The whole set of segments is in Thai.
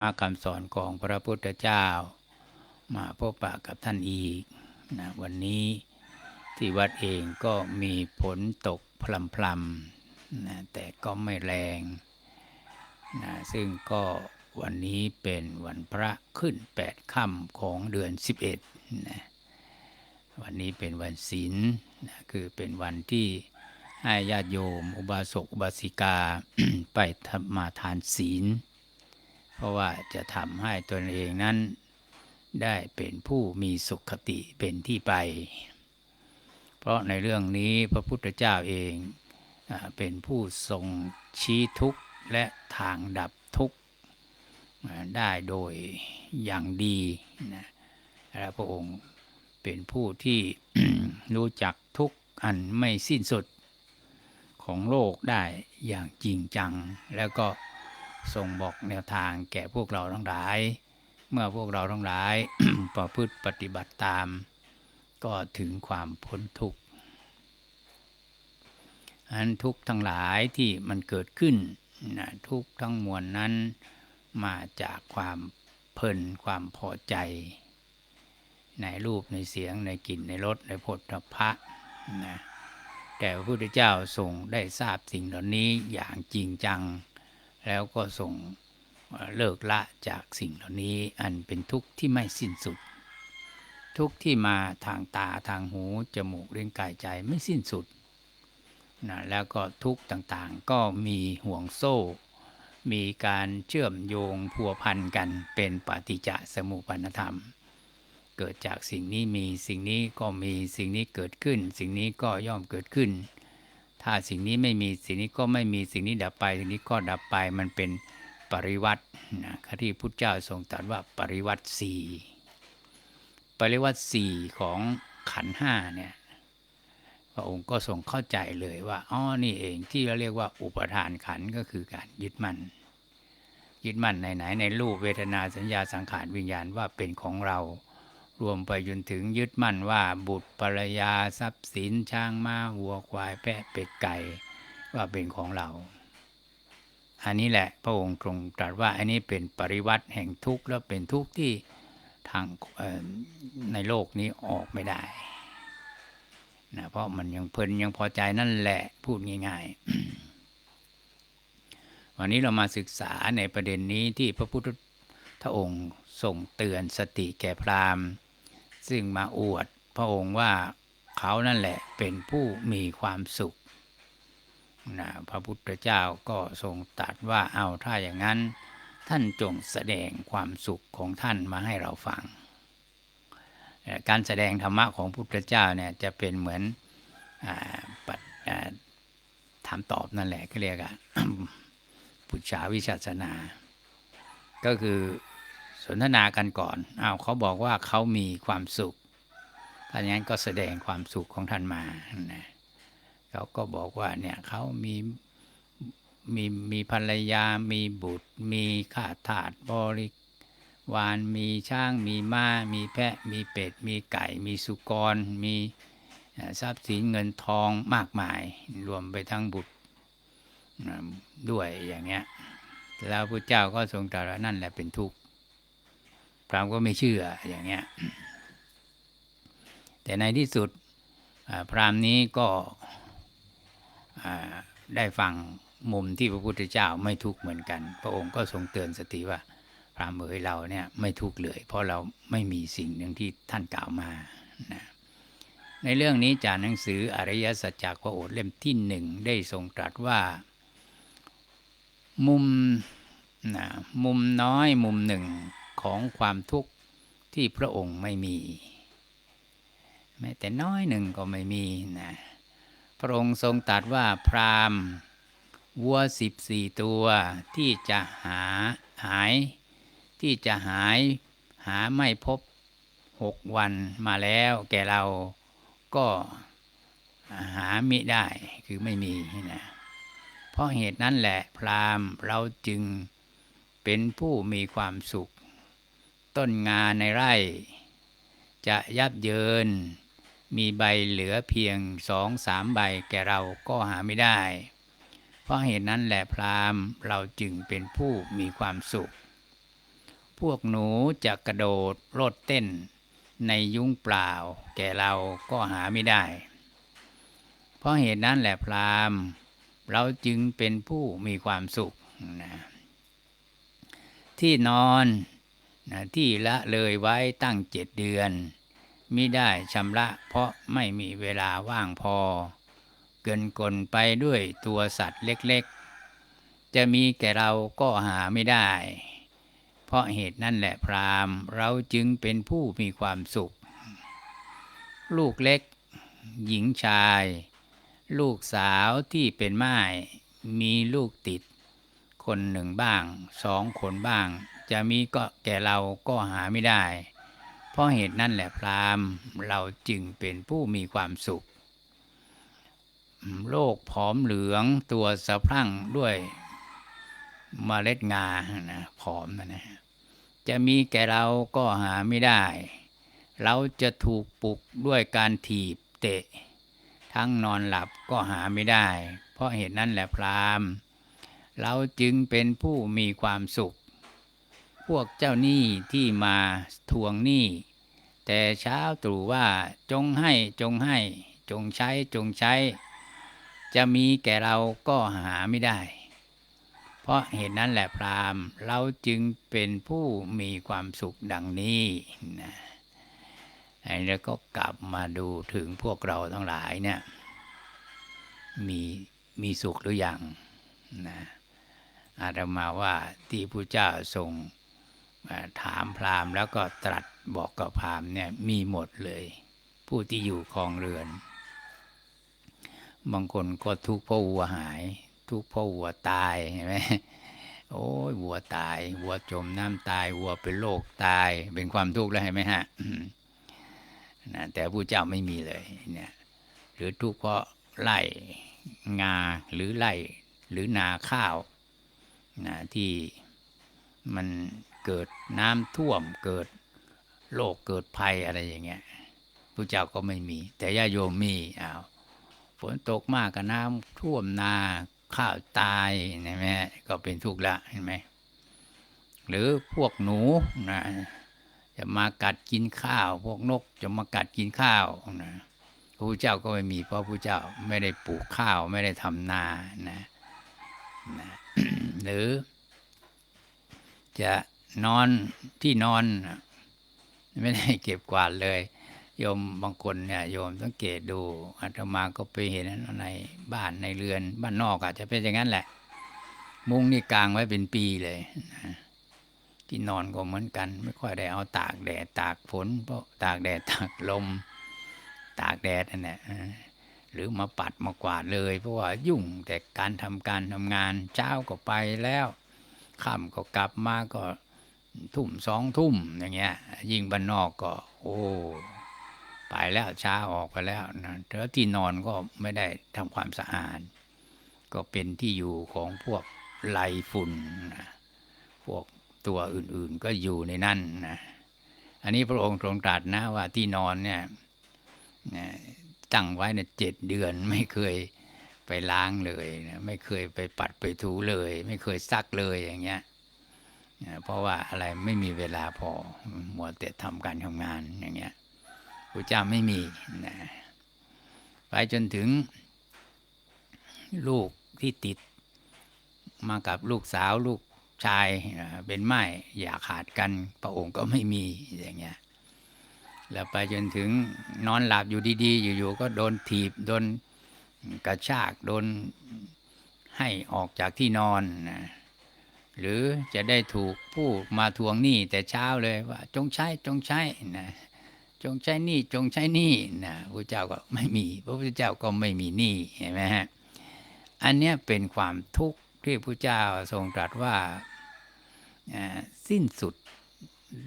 มาคำสอนของพระพุทธเจ้า มาพบปะกับท่านอีกนะวันนี้ที่วัดเองก็มีฝนตกพลำๆนะแต่ก็ไม่แรงนะซึ่งก็วันนี้เป็นวันพระขึ้นแปดค่ำของเดือน11นะวันนี้เป็นวันศีลนะคือเป็นวันที่ให้ญาติโยม อุบาสก อุบาสิกา ไปทำมาทานศีล เพราะว่าจะทำให้ตนเองนั้น ได้เป็นผู้มีสุขติเป็นที่ไป เพราะในเรื่องนี้พระพุทธเจ้าเองเป็นผู้ทรงชี้ทุกข์และทางดับทุกข์ได้โดยอย่างดีนะและพระองค์เป็นผู้ที่รู้จักทุกข์อันไม่สิ้นสุดของโลกได้อย่างจริงจังแล้วก็ ทรงบอกแนวทางแก่พวกเราทั้งหลาย เมื่อพวกเราทั้งหลายประพฤติปฏิบัติตาม ก็ถึงความพ้นทุกข์อันทุกข์ทั้งหลายที่มันเกิดขึ้นนะทุกข์ทั้งมวลนั้นมาจากความเพลินความพอใจ ในรูปในเสียงในกลิ่นในรสในผลพระนะแต่พระพุทธเจ้าทรงได้ทราบสิ่งเหล่านี้อย่างจริงจัง แล้วก็ทรงเลิกละจากสิ่งเหล่านี้อันเป็นทุกข์ที่ไม่สิ้นสุด ทุกข์ที่มาทางตาทางหูจมูกเลี้ยงกายใจไม่สิ้นสุดนะแล้วก็ทุกข์ต่างๆก็มีห่วงโซ่ มีการเชื่อมโยงพัวพันกันเป็นปฏิจจสมุปปนธรรม เกิดจากสิ่งนี้มีสิ่งนี้ก็มีสิ่งนี้เกิดขึ้น สิ่งนี้ก็ย่อมเกิดขึ้น ถ้าสิ่งนี้ไม่มีสิ่งนี้ก็ไม่มีสิ่งนี้ดับไป สิ่งนี้ก็ดับไปมันเป็นปริวัตินะที่พุทธเจ้าทรงตรัสว่าปริวัติสี่ปริวัติสี่ของขันห้าเนี่ยพระองค์ก็ทรงเข้าใจเลยว่าอ๋อนี่เองที่เราเรียกว่าอุปทานขันก็คือการยึดมั่นยึดมั่นในไหนในรูปเวทนาสัญญาสังขารวิญญาณว่าเป็นของเรา รวมไปจนถึงยึดมั่นว่าบุตรภรรยาทรัพย์สินช้างม้าวัวควายแพะเป็ดไก่ว่าเป็นของเรา อันนี้แหละพระองค์ทรงตรัสว่าอันนี้เป็นปริวัติแห่งทุกข์แล้วเป็นทุกข์ที่ทางในโลกนี้ออกไม่ได้นะเพราะมันยังเพลินยังพอใจนั่นแหละพูดง่ายๆ วันนี้เรามาศึกษาในประเด็นนี้ที่พระพุทธองค์ทรงเตือนสติแก่พราหมณ์ ซึ่งมาอวดพระองค์ว่าเขานั่นแหละเป็นผู้มีความสุขนะพระพุทธเจ้าก็ทรงตรัสว่าเอาถ้าอย่างนั้น ท่านจงแสดงความสุขของท่านมาให้เราฟัง การแสดงธรรมะของพุทธเจ้าเนี่ยจะเป็นเหมือนอาปัดถามตอบนั่นแหละก็เรียกอะปุจฉาวิชาสนา ก็คือ นทนากันก่อนอ้าวเขาบอกว่าเขามีความสุขถ้าอย่างนั้นก็แสดงความสุขของท่านมานะเขาก็บอกว่าเนี่ยเขามีมีมีภรรยา มีบุตร มีข้าทาสบริวารมีช้าง มีม้า มีแพะ มีเป็ด มีไก่ มีสุกร มีทรัพย์สินเงินทองมากมาย รวมไปทั้งบุตรด้วยอย่างเงี้ยแล้วพระเจ้าก็ทรงตรัสว่านั่นแหละเป็นทุกข์ พราหมณ์ก็ไม่เชื่ออย่างเงี้ยแต่ในที่สุดพราหมณ์นี้ก็ได้ฟังมุมที่พระพุทธเจ้าไม่ทุกข์เหมือนกัน พระองค์ก็ทรงเตือนสติว่าพราหมณ์เอ๋ยเราเนี่ยไม่ทุกข์เลย เพราะเราไม่มีสิ่งหนึ่งที่ท่านกล่าวมานะในเรื่องนี้จากหนังสืออริยสัจจากพระโอษฐ์เล่มที่หนึ่งได้ทรงตรัสว่า มุมนะมุมน้อยมุมหนึ่ง ของความทุกข์ที่พระองค์ไม่มี แม้แต่น้อยหนึ่งก็ไม่มีนะพระองค์ทรงตรัสว่าพรามวัวสิบสี่ตัวที่จะหาหาย ที่จะหายหาไม่พบหกวันมาแล้วแก่เราก็หามิได้คือไม่มีนะเพราะเหตุนั้นแหละพรามเราจึงเป็นผู้มีความสุข ต้นงาในไร่ จะยับเยิน มีใบเหลือเพียงสองสามใบแก่เราก็หาไม่ได้ เพราะเหตุนั้นแหละพราหม์เราจึงเป็นผู้มีความสุข พวกหนูจะกระโดดโลดเต้นในยุ้งเปล่า แก่เราก็หาไม่ได้ เพราะเหตุนั้นแหละพรามเราจึงเป็นผู้มีความสุขนะที่นอน นะที่ละเลยไว้ตั้งเจ็ดเดือนมิได้ชำระเพราะไม่มีเวลาว่างพอ เกินกลไปด้วยตัวสัตว์เล็กๆ จะมีแก่เราก็หาไม่ได้ เพราะเหตุนั่นแหละพรามเราจึงเป็นผู้มีความสุข ลูกเล็ก หญิงชาย ลูกสาวที่เป็นม่ายมีลูกติด คนหนึ่งบ้างสองคนบ้าง จะมีก็แก่เราก็หาไม่ได้ เพราะเหตุนั่นแหละพรามเราจึงเป็นผู้มีความสุข โลกผอมเหลืองตัวสะพรั่งด้วยเมล็ดงานะผอมนะนะจะมีแก่เราก็หาไม่ได้ เราจะถูกปลุกด้วยการถีบเตะ ทั้งนอนหลับก็หาไม่ได้ เพราะเหตุนั้นแหละพรามเราจึงเป็นผู้มีความสุข พวกเจ้าหนี้ที่มาทวงหนี้ แต่เช้าตรู่ว่าจงให้จงให้ จงใช้จงใช้ จะมีแก่เราก็หาไม่ได้ เพราะเหตุนั้นแหละพรามเราจึงเป็นผู้มีความสุขดังนี้นะอันนี้ก็กลับมาดูถึงพวกเราทั้งหลายเนี่ยมีมีสุขหรือยังนะอาตมาว่าที่พระเจ้าทรง ถามพราหมณ์แล้วก็ตรัสบอกกับพราหมณ์เนี่ยมีหมดเลย ผู้ที่อยู่คลองเรือน บางคนก็ทุกข์เพราะวัวหาย ทุกข์เพราะวัวตายเห็นไหมโอ้ยวัวตาย วัวจมน้ำตาย วัวเป็นโรคตาย เป็นความทุกข์แล้วเห็นไหมฮะนะแต่ผู้เจ้าไม่มีเลยเนี่ยหรือทุกข์เพราะไล่งาหรือไล่หรือนาข้าวนะที่มัน เกิดน้ำท่วมเกิดโรคเกิดภัยอะไรอย่างเงี้ยผู้เจ้าก็ไม่มี แต่ญาโยมมีอ้าวฝนตกมากก็น้ำท่วมนาข้าวตายเห็นไหมก็เป็นทุกข์ละเห็นไหมหรือพวกหนูนะจะมากัดกินข้าว พวกนกจะมากัดกินข้าวนะพระเจ้าก็ไม่มีเพราะพระเจ้าไม่ได้ปลูกข้าวไม่ได้ทำนานะนะหรือจะ นอนที่นอนไม่ได้เก็บกวาดเลย โยมบางคนเนี่ยโยมสังเกตดูอาตมาก็ไปเห็นในบ้านในเรือน บ้านนอกอาจจะเป็นอย่างนั้นแหละ มุ้งนี่กลางไว้เป็นปีเลยนะที่นอนก็เหมือนกัน ไม่ค่อยได้เอาตากแดดตากฝนเพราะตากแดดตากลม ตากแดดนั่นแหละหรือมาปัดมากวาดเลย เพราะว่ายุ่งแต่การทำการทำงานเช้าก็ไปแล้วค่ำก็กลับมาก็ ทุ่มสองทุ่มอย่างเงี้ย ยิ่งบ้านนอกก็ โอ้ไปแล้วเช้าออกไปแล้วนะแล้วที่นอนก็ไม่ได้ทำความสะอาด ก็เป็นที่อยู่ของพวกไลฝุ่นนะพวกตัวอื่นๆก็อยู่ในนั่นนะอันนี้พระองค์ทรงตรัสนะว่าที่นอนเนี่ยตั้งไว้เนี่ยเจ็ดเดือนไม่เคยไปล้างเลยนะไม่เคยไปปัดไปถูเลย ไม่เคยซักเลยอย่างเงี้ย เพราะว่าอะไรไม่มีเวลาพอมัวแต่ทำการทำงานอย่างเงี้ยพระเจ้าไม่มีนะไปจนถึงลูกที่ติดมากับลูกสาวลูกชายเป็นไม้อย่าขาดกันพระองค์ก็ไม่มีอย่างเงี้ยแล้วไปจนถึงนอนหลับอยู่ดีๆ อยู่ๆก็โดนถีบโดนกระชากโดนให้ออกจากที่นอนนะ หรือจะได้ถูกผู้มาทวงหนี้แต่เช้าเลยว่าจงใช้จงใช้นะจงใช้หนี้จงใช้หนี้นะพระเจ้าก็ไม่มี พระพุทธเจ้าก็ไม่มีหนี้เห็นไหมฮะอันเนี้ยเป็นความทุกข์ที่พระเจ้าทรงตรัสว่าสิ้นสุด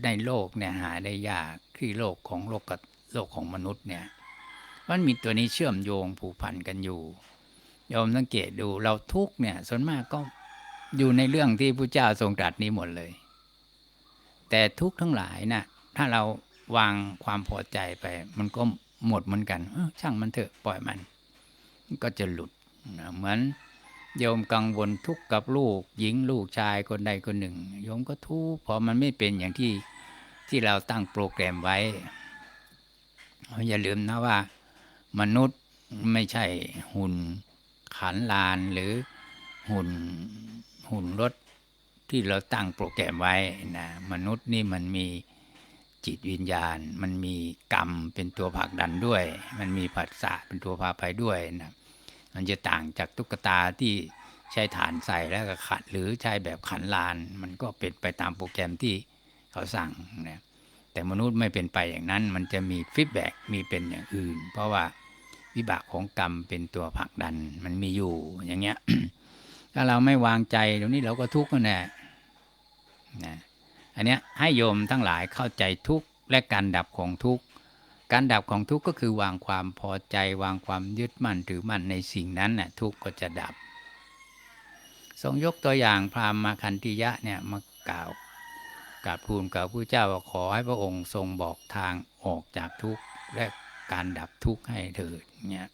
ในโลกเนี่ยหาได้ยากที่โลกของโลกกับโลกของมนุษย์เนี่ยมันมีตัวนี้เชื่อมโยงผูกพันกันอยู่ยอมสังเกตดูเราทุกเนี่ยส่วนมากก็ อยู่ในเรื่องที่พระเจ้าทรงตรัสนี้หมดเลย แต่ทุกทั้งหลายนะ่ะถ้าเราวางความพอใจไป มันก็หมดเหมือนกันช่างมันเถอะปล่อยมัน ก็จะหลุดเหมือนโยมกังวลทุกข์กับลูก หญิงลูกชายคนใดคนหนึ่ง โยมก็ทุกข์เพราะมันไม่เป็นอย่างที่ที่เราตั้งโปรแกรมไว้ อย่าลืมนะว่า มนุษย์ไม่ใช่หุ่นขันลานหรือหุ่น หุ่นรถที่เราตั้งโปรแกรมไว้นะมนุษย์นี่มันมีจิตวิญญาณ มันมีกรรมเป็นตัวผลักดันด้วย มันมีผัสสะเป็นตัวพาไปด้วยนะมันจะต่างจากตุ๊กตาที่ใช้ฐานใส่แล้วก็ขัด หรือใช้แบบขันลาน มันก็เป็นไปตามโปรแกรมที่เขาสั่งนะแต่มนุษย์ไม่เป็นไปอย่างนั้น มันจะมีฟีดแบ็กมีเป็นอย่างอื่น เพราะว่าวิบากของกรรมเป็นตัวผลักดัน มันมีอยู่อย่างเงี้ย ถ้าเราไม่วางใจตรงนี้เราก็ทุกข์นั่นแหละนะอันเนี้ยให้โยมทั้งหลายเข้าใจทุกข์และการดับของทุกข์การดับของทุกข์ก็คือวางความพอใจ วางความยึดมั่นถือมั่นในสิ่งนั้นน่ะทุกข์ก็จะดับ ทรงยกตัวอย่างพราหมณ์มาคันติยะเนี่ยมากล่าวกราบทูลกับผู้เจ้าว่าขอให้พระองค์ทรงบอกทางออกจากทุกข์และการดับทุกข์ให้เถิดเนี่ย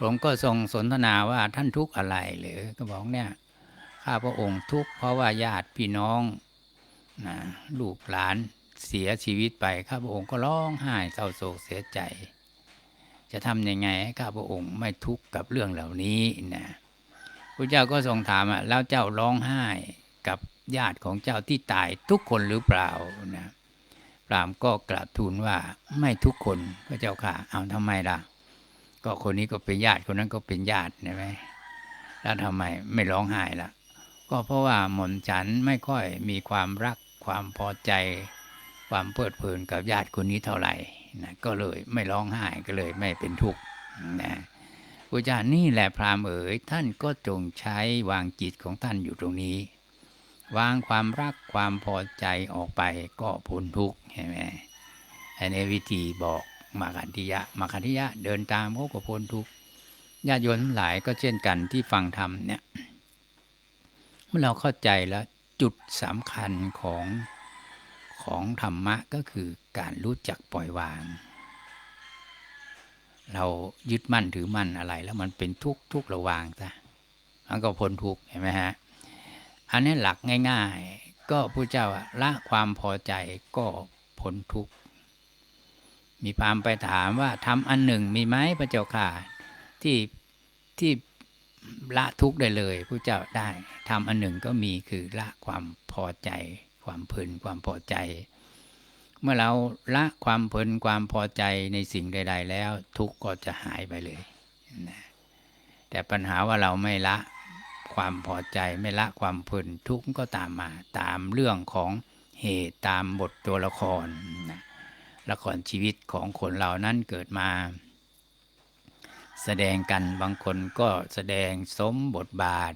ผมก็ทรงสนทนาว่าท่านทุกข์อะไรหรือก็บอกเนี่ยข้าพระองค์ทุกข์เพราะว่าญาติพี่น้องนะลูกหลานเสียชีวิตไปข้าพระองค์ก็ร้องไห้เศร้าโศกเสียใจ จะทำยังไงให้ข้าพระองค์ไม่ทุกข์กับเรื่องเหล่านี้นะพระเจ้าก็ทรงถามอะแล้วเจ้าร้องไห้กับญาติของเจ้าที่ตายทุกคนหรือเปล่านะพรามก็กราบทูลว่าไม่ทุกคนพระเจ้าค่ะเอาทำไมล่ะ ก็คนนี้ก็เป็นญาติคนนั้นก็เป็นญาติใช่ไหมแล้วทำไมไม่ร้องไห้ล่ะ ก็เพราะว่าหม่อมฉันไม่ค่อยมีความรักความพอใจ ความเพลิดเพลินกับญาติคนนี้เท่าไหร่นะก็เลยไม่ร้องไห้ก็เลยไม่เป็นทุกข์นะพระเจ้านี่แหละพรามเอ๋ยท่านก็จงใช้วางจิตของท่านอยู่ตรงนี้ วางความรักความพอใจออกไปก็พ้นทุกข์ใช่ไหมอันนี้วิธีบอก มาคันธิยะมาคันธิยะเดินตามเขาก็พ้นทุกญาติโยมทั้งหลายก็เช่นกันที่ฟังธรรมเนี่ยเมื่อเราเข้าใจแล้วจุดสำคัญของของธรรมะก็คือการรู้จักปล่อยวาง เรายึดมั่นถือมั่นอะไร แล้วมันเป็นทุกข์ทุกข์ระวางซะมันก็พ้นทุกข์เห็นไหมฮะอันนี้หลักง่าย ๆ ก็ผู้เจ้าละความพอใจก็พ้นทุกข์ มีพามไปถามว่าทำอันหนึ่งมีไหมพระเจ้าค่ะ ที่ที่ละทุกได้เลยผู้เจ้าได้ทำอันหนึ่งก็มีคือละความพอใจ ความเพลินความพอใจ เมื่อเราละความเพลินความพอใจในสิ่งใด ๆ แล้ว ทุกก็จะหายไปเลยนะแต่ปัญหาว่าเราไม่ละความพอใจไม่ละความเพลินทุกก็ตามมาตามเรื่องของเหตุตามบทตัวละครนะ ละครชีวิตของคนเหล่านั้นเกิดมา แสดงกันบางคนก็แสดงสมบทบาท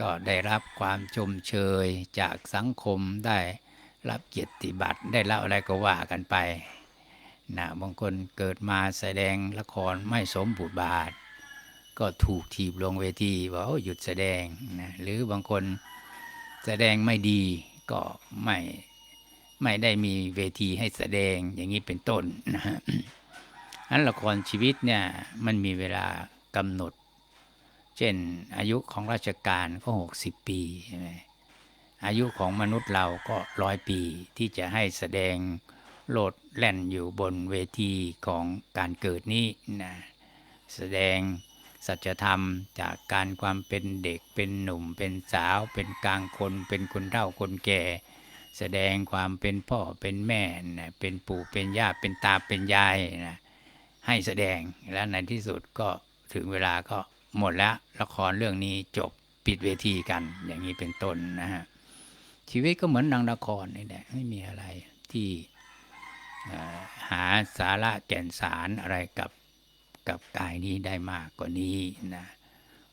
ก็ได้รับความชมเชยจากสังคมได้รับเกียรติบัตรได้รับอะไรก็ว่ากันไปนะบางคนเกิดมาแสดงละครไม่สมบทบาท ก็ถูกถีบลงเวทีว่าโอ้หยุดแสดงนะหรือบางคนแสดงไม่ดีก็ไม่ ไม่ได้มีเวทีให้แสดงอย่างนี้เป็นต้นนะฮะนั้นละครชีวิตเนี่ยมันมีเวลากำหนด เช่นอายุของราชการก็หกสิบปีใช่ไหมอายุของมนุษย์เราก็ร้อยปีที่จะให้แสดงโลดแล่นอยู่บนเวทีของการเกิดนี้นะแสดงสัจธรรมจากการความเป็นเด็กเป็นหนุ่มเป็นสาว เป็นกลางคนเป็นคนเฒ่าคนแก่ แสดงความเป็นพ่อเป็นแม่นะเป็นปู่เป็นย่าเป็นตาเป็นยายนะให้แสดงแล้วในที่สุดก็ถึงเวลาก็หมดแล้วละครเรื่องนี้จบปิดเวทีกันอย่างนี้เป็นต้นนะฮะชีวิตก็เหมือนดังละครนี่แหละไม่มีอะไรที่หาสาระแก่นสารอะไรกับกับกายนี้ได้มากกว่านี้นะ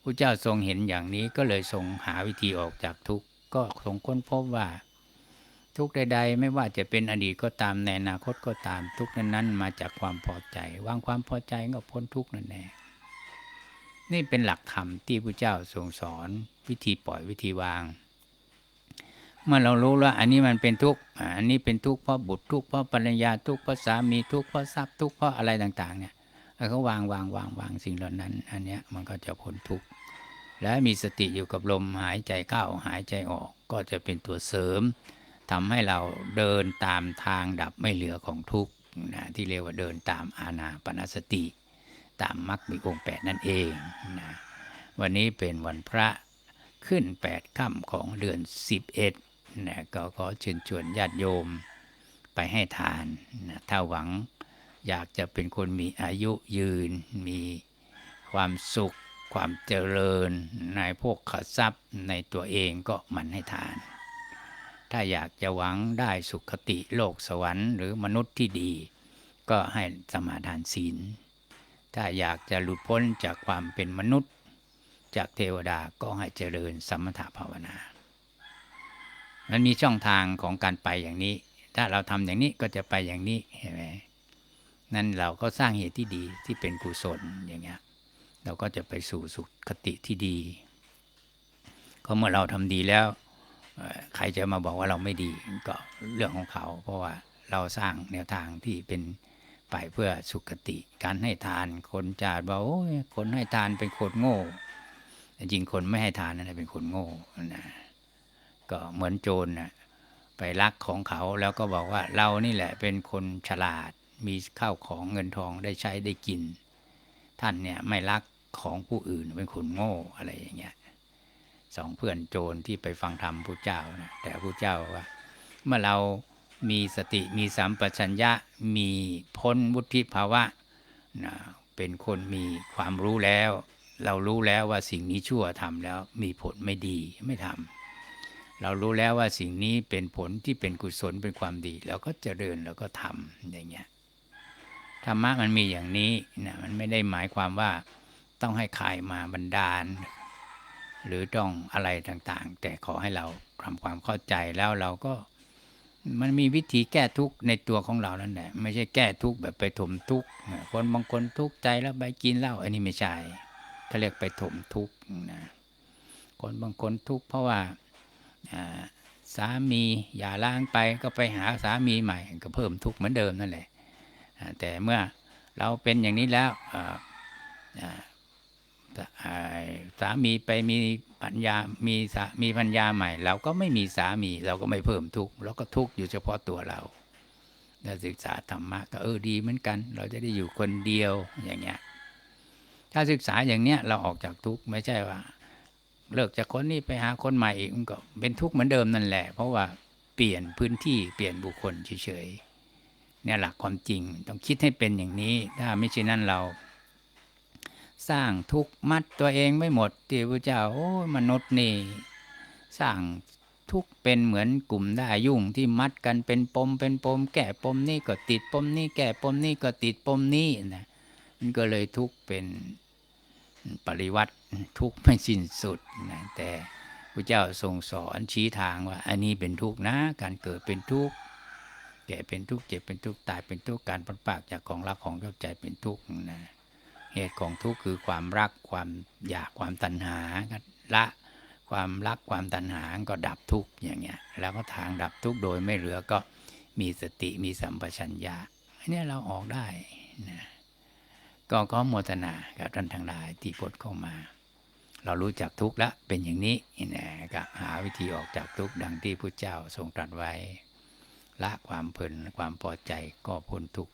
พระเจ้าทรงเห็นอย่างนี้ก็เลยทรงหาวิธีออกจากทุกข์ก็ทรงค้นพบว่า ทุกใด ๆ ไม่ว่าจะเป็นอดีตก็ตามในอนาคตก็ตามทุกนั้นๆ มาจากความพอใจ วางความพอใจก็พ้นทุกนั่นแน่นี่เป็นหลักธรรมที่พระเจ้าทรงสอน วิธีปล่อยวิธีวาง เมื่อเรารู้ว่าอันนี้มันเป็นทุกข์อันนี้เป็นทุกข์เพราะบุตรทุกข์เพราะภรรยาทุกข์เพราะสามีทุกข์เพราะทรัพย์ทุกข์เพราะอะไรต่าง ๆ เนี่ยแล้วก็วางวางวางวางสิ่งเหล่านั้น อันเนี้ยมันก็จะพ้นทุกข์และมีสติอยู่กับลมหายใจเข้าหายใจออกก็จะเป็นตัวเสริม ทำให้เราเดินตามทางดับไม่เหลือของทุกข์นะที่เรียกว่าเดินตามอาณาปณสติ ตามมรรคมีองค์แปดนั่นเองนะวันนี้เป็นวันพระขึ้นแปดค่ำของเดือนสิบเอ็ดนะก็ขอเชิญชวนญาติโยมไปให้ทานนะถ้าหวังอยากจะเป็นคนมีอายุยืน มีความสุข ความเจริญในพวกขทรัพย์ในตัวเองก็หมันให้ทาน ถ้าอยากจะหวังได้สุขติโลกสวรรค์หรือมนุษย์ที่ดี ก็ให้สมาทานศีล ถ้าอยากจะหลุดพ้นจากความเป็นมนุษย์ จากเทวดาก็ให้เจริญสมถภาวนา มันมีช่องทางของการไปอย่างนี้ ถ้าเราทำอย่างนี้ก็จะไปอย่างนี้เห็นไหมนั่นเราก็สร้างเหตุที่ดีที่เป็นกุศลอย่างเงี้ยเราก็จะไปสู่สุขคติที่ดี ก็เมื่อเราทำดีแล้ว ใครจะมาบอกว่าเราไม่ดีก็เรื่องของเขา เพราะว่าเราสร้างแนวทางที่เป็นไปเพื่อสุขติ การให้ทานคนจาดบอกโอ้ยคนให้ทานเป็นคนโง่แต่จริงคนไม่ให้ทานนั่นแหละเป็นคนโง่นะก็เหมือนโจรนะไปลักของเขาแล้วก็บอกว่าเรานี่แหละเป็นคนฉลาดมีข้าวของเงินทองได้ใช้ได้กิน ท่านเนี่ยไม่รักของผู้อื่นเป็นคนโง่อะไรอย่างเงี้ย สองเพื่อนโจรที่ไปฟังธรรมพระเจ้านะแต่พระเจ้าว่า เมื่อเรามีสติมีสัมปชัญญะมีพ้นวุฒิภาวะนะเป็นคนมีความรู้แล้ว เรารู้แล้วว่าสิ่งนี้ชั่วทำแล้วมีผลไม่ดีไม่ทำเรารู้แล้วว่าสิ่งนี้เป็นผลที่เป็นกุศลเป็นความดีเราก็เจริญเราก็ทำอย่างเงี้ยธรรมะมันมีอย่างนี้นะมันไม่ได้หมายความว่าต้องให้ใครมาบันดาล หรือต้องอะไรต่างๆ แต่ขอให้เราทำความเข้าใจแล้วเราก็มันมีวิธีแก้ทุกข์ในตัวของเรานั่นแหละไม่ใช่แก้ทุกข์แบบไปถมทุกข์คนบางคนทุกข์ใจแล้วไปกินเหล้าอันนี้ไม่ใช่เขาเรียกไปถมทุกข์นะคนบางคนทุกข์เพราะว่าสามีอย่าล้างไปก็ไปหาสามีใหม่ก็เพิ่มทุกข์เหมือนเดิมนั่นแหละแต่เมื่อเราเป็นอย่างนี้แล้ว สามีไปมีปัญญา มีสามีปัญญาใหม่ เราก็ไม่มีสามี เราก็ไม่เพิ่มทุกข์เราก็ทุกข์อยู่เฉพาะตัวเราถ้าศึกษาธรรมะก็เออดีเหมือนกัน เราจะได้อยู่คนเดียวอย่างเงี้ย ถ้าศึกษาอย่างเนี้ยเราออกจากทุกข์ไม่ใช่ว่า เลิกจากคนนี้ไปหาคนใหม่อีกมันก็เป็นทุกข์เหมือนเดิมนั่นแหละ เพราะว่าเปลี่ยนพื้นที่เปลี่ยนบุคคลเฉยๆเนี่ยหลักความจริงต้องคิดให้เป็นอย่างนี้ ถ้าไม่เช่นนั้นเรา สร้างทุกข์มัดตัวเองไม่หมดที่พระเจ้าโอ้ยมนุษย์นี่ สร้างทุกข์เป็นเหมือนกลุ่มได้ยุ่งที่มัดกันเป็นปมเป็นปม แก้ปมนี่ก็ติดปมนี่แก้ปมนี่ก็ติดปมนี่นะมันก็เลยทุกข์เป็นปริวัติทุกข์ไม่สิ้นสุดนะแต่พระเจ้าทรงสอนชี้ทางว่า อันนี้เป็นทุกข์นะ การเกิดเป็นทุกข์แก่เป็นทุกข์เจ็บเป็นทุกข์ตายเป็นทุกข์การพัดปากจากของรักของชอบใจเป็นทุกข์นะ เหตุของทุกข์คือความรักความอยากความตัณหาละความรักความตัณหาก็ดับทุกข์อย่างเงี้ย แล้วก็ทางดับทุกข์โดยไม่เหลือก็มีสติมีสัมปชัญญะอันนี้เราออกได้นะก็ขอโมทนากับท่านทั้งหลายที่พดเข้ามา เรารู้จักทุกข์แล้วเป็นอย่างนี้นะก็หาวิธีออกจากทุกข์ดังที่พระเจ้าทรงตรัสไว้ ละความเพลินความพอใจก็พ้นทุกข์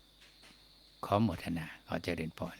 ขอโมทนาขอเจริญพร